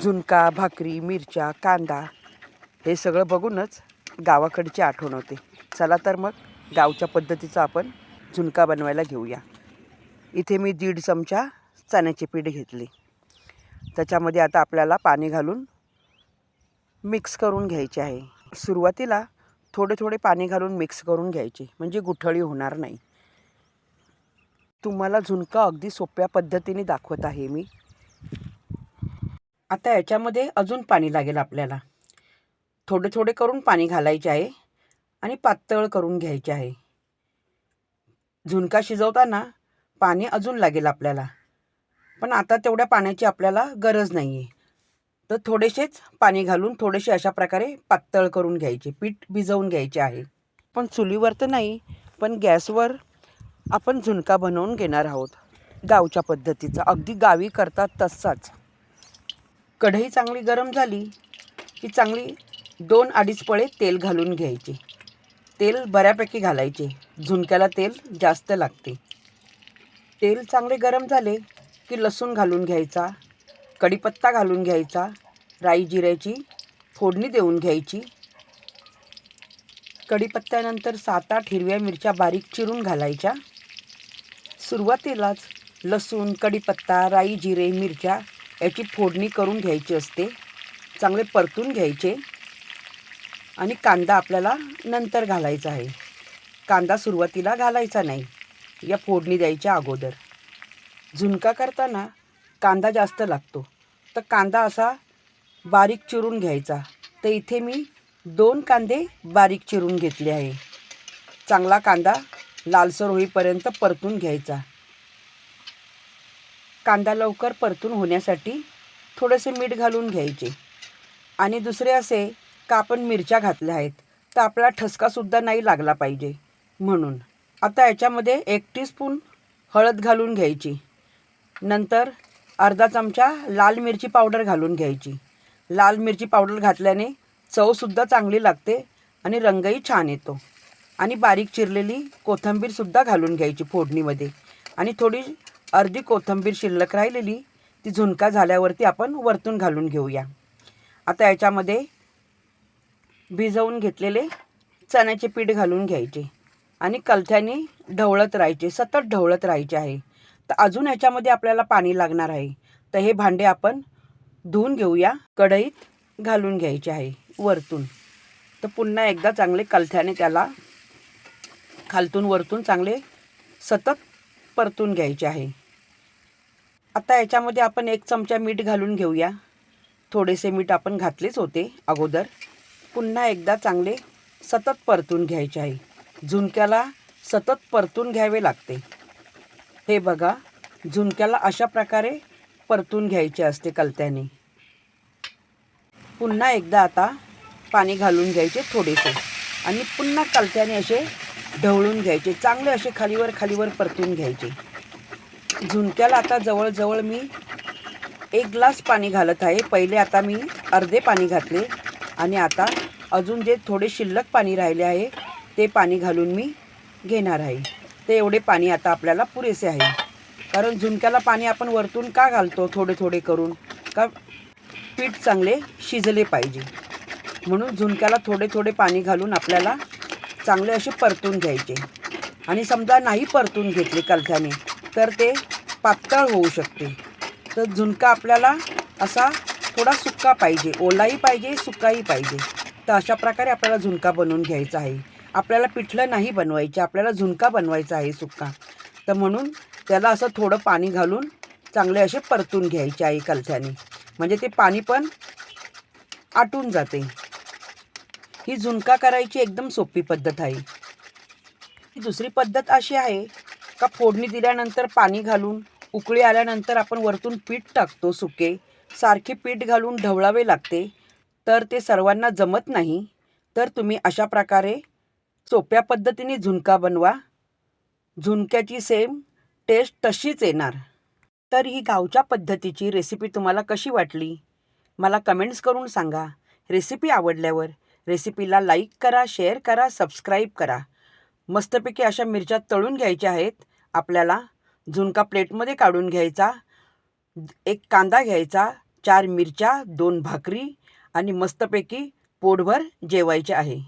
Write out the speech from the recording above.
झुणका भाकरी मिरच्या कांदा हे सगळं बघूनच गावाकडची आठवण होते. चला तर मग गावच्या पद्धतीचा आपण झुणका बनवायला घेऊया. इथे मी दीड चमचा चण्याचे पीठ घेतले. त्याच्यामध्ये आता आपल्याला पाणी घालून मिक्स करून घ्यायचे आहे. सुरुवातीला थोडे थोडे पाणी घालून मिक्स करून घ्यायचे म्हणजे गुठळी होणार नाही. तुम्हाला झुणका अगदी सोप्या पद्धतीने दाखवत आहे मी. आता याच्यामध्ये अजून पाणी लागेल आपल्याला. थोडे थोडे करून पाणी घालायचे आहे आणि पातळ करून घ्यायचे आहे. झुणका शिजवताना पाणी अजून लागेल आपल्याला. पण आता तेवढ्या पाण्याची आपल्याला गरज नाही आहे तर थोडेसेच पाणी घालून थोडेसे अशा प्रकारे पातळ करून घ्यायचे पीठ भिजवून घ्यायचे आहे. पण चुलीवर तर नाही पण गॅसवर आपण झुणका बनवून घेणार आहोत. गावच्या पद्धतीचा. अगदी गावी करतात तसाच. कढई चांगली गरम झाली की चांगली दोन अडीच पळे तेल घालून घ्यायचे. तेल बऱ्यापैकी घालायचे. झुणक्याला तेल जास्त लागते. तेल चांगले गरम झाले की लसूण घालून घ्यायचा कढीपत्ता घालून घ्यायचा राई जिऱ्याची फोडणी देऊन घ्यायची. कढीपत्त्यानंतर सात आठ हिरव्या मिरच्या बारीक चिरून घालायच्या. सुरुवातीलाच लसूण कढीपत्ता राई जिरे मिरच्या याची फोडणी करून घ्यायची असते. चांगले परतून घ्यायचे. आणि कांदा आपल्याला नंतर घालायचा आहे. कांदा सुरुवातीला घालायचा नाही. या फोडणी द्यायच्या अगोदर. झुणका करताना कांदा जास्त लागतो. तर कांदा असा बारीक चिरून घ्यायचा. तर इथे मी दोन कांदे बारीक चिरून घेतले आहे. चांगला कांदा लालसर होईपर्यंत परतून घ्यायचा. कांदा लवकर परतून होण्यासाठी थोडेसे मीठ घालून घ्यायचे. आणि दुसरे असे का आपण मिरच्या घातल्या आहेत तर आपला ठसकासुद्धा नाही लागला पाहिजे. म्हणून आता याच्यामध्ये एक टीस्पून हळद घालून घ्यायची. नंतर अर्धा चमचा लाल मिरची पावडर घालून घ्यायची. लाल मिरची पावडर घातल्याने चवसुद्धा चांगली लागते आणि रंगही छान येतो. आणि बारीक चिरलेली कोथिंबीरसुद्धा घालून घ्यायची फोडणीमध्ये. आणि थोडी अर्धी कोथिंबीर शिल्लक राहिलेली ती झुणका झाल्यावरती आपण वरतून घालून घेऊया. आता याच्यामध्ये भिजवून घेतलेले चण्याचे पीठ घालून घ्यायचे आणि कलथ्याने ढवळत राहायचे सतत ढवळत राहायचे आहे. तर अजून याच्यामध्ये आपल्याला पाणी लागणार आहे. तर हे भांडे आपण धुवून घेऊया कढईत घालून घ्यायचे आहे वरतून. तर पुन्हा एकदा चांगले कलथ्याने त्याला खालतून वरतून चांगले सतत परतून घ्यायचे आहे. आता याच्यामध्ये आपण एक चमचा मीठ घालून घेऊया. थोडेसे मीठ आपण घातलेच होते अगोदर. पुन्हा एकदा चांगले सतत परतून घ्यायचे आहे. झुणक्याला सतत परतून घ्यावे लागते. हे बघा झुणक्याला अशा प्रकारे परतून घ्यायचे असते कलत्याने. पुन्हा एकदा आता पाणी घालून घ्यायचे थोडेसे आणि पुन्हा कलत्याने असे ढवळून घ्यायचे. चांगले असे खालीवर खालीवर परतून घ्यायचे. झुणक्याला आता जवळजवळ मी एक ग्लास पाणी घालत आहे. पहिले आता मी अर्धे पाणी घातले आणि आता अजून जे थोडे शिल्लक पाणी राहिले आहे ते पाणी घालून मी घेणार आहे. ते एवढे पाणी आता आपल्याला पुरेसे आहे. कारण झुणक्याला पाणी आपण वरतून का घालतो थोडे थोडे करून? का पीठ चांगले शिजले पाहिजे. म्हणून झुणक्याला थोडे थोडे पाणी घालून आपल्याला चांगले असे परतून घ्यायचे. आणि समजा नाही परतून घेतले कलथ्याने तर ते पातळ होऊ शकते. तर झुणका आपल्याला असा थोडा सुक्का पाहिजे. ओलाही पाहिजे सुकाही पाहिजे. तर अशा प्रकारे आपल्याला झुणका बनवून घ्यायचा आहे. आपल्याला पिठलं नाही बनवायचे आपल्याला झुणका बनवायचा आहे सुक्का. तर म्हणून त्याला असं थोडं पाणी घालून चांगले असे परतून घ्यायचे आहे कलथ्याने म्हणजे ते पाणी पण आटून जाते. ही झुणका करायची एकदम सोपी पद्धत आहे. ही दुसरी पद्धत अशी आहे का फोडणी दिल्यानंतर पाणी घालून उकळी आल्यानंतर आपण वरतून पीठ टाकतो सुके. सारखे पीठ घालून ढवळावे लागते. तर ते सर्वांना जमत नाही. तर तुम्ही अशा प्रकारे सोप्या पद्धतीने झुणका बनवा. झुणक्याची सेम टेस्ट तशीच येणार. तर ही गावच्या पद्धतीची रेसिपी तुम्हाला कशी वाटली? मला कमेंट्स करून सांगा. रेसिपी आवडल्यावर रेसिपीला लाईक करा शेअर करा सबस्क्राईब करा. मस्तपैकी अशा मिरच्या तळून घ्यायच्या आहेत. आपल्याला झुणका प्लेटमध्ये काढून घ्यायचा एक कांदा घ्यायचा चार मिरच्या दोन भाकरी आणि मस्तपैकी पोटभर जेवायचे आहे.